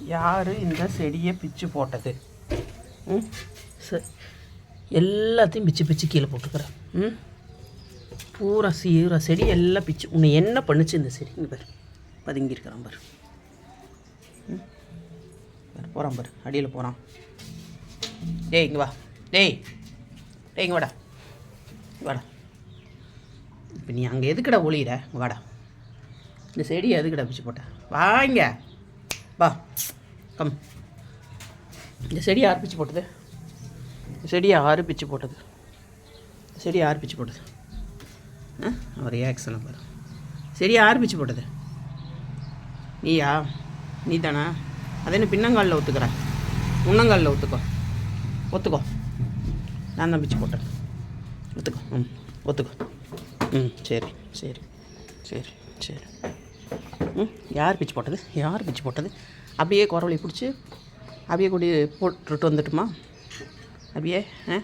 யார் இந்த செடியை பிச்சு போட்டது? ம். ச எல்லாத்தையும் பிச்சு பிச்சு கீழே போட்டுக்கிறேன். ம். பூரா சீரா செடி எல்லாம் பிச்சு. உன்னை என்ன பண்ணுச்சு இந்த செடி? இங்கே பாரு. பதுங்கி இருக்கிறான் பாரு. ம். போகிறான் பாரு. அடியில் போகிறான் டேய் இங்கே வா. டேய். டேய் இங்கே வாடா. வாடா. இப்போ நீ அங்கே எதுக்குடா ஒளியிட வாடா. இந்த செடியை எதுக்குடா பிச்சு போட்ட? வாங்க வா கம் இந்த செடி யார் பிச்சு போட்டது? இந்த செடி ஆறு பிச்சு போட்டது? இந்த செடி யார் பிச்சு போட்டது? ஆ அவர் ரியாக்ஷனை பாரு. செடி ஆறு பிச்சு போட்டது? நீயா? நீ தானா அது என்ன பின்னங்காலில் ஒத்துக்கிற? முன்னங்காலில் ஒத்துக்கோ. ஒத்துக்கோ. நான் தான் பிச்சு போட்டேன் ஒத்துக்கோ. ம் ஒத்துக்கோ. ம் சரி சரி சரி சரி. யார் பிச்சு போட்டது? யார் பிச்சு போட்டது? அப்படியே குறவழி பிடிச்சி அப்படியே கொண்டு போட்டுட்டு வந்துட்டுமா? அப்படியே ஆ?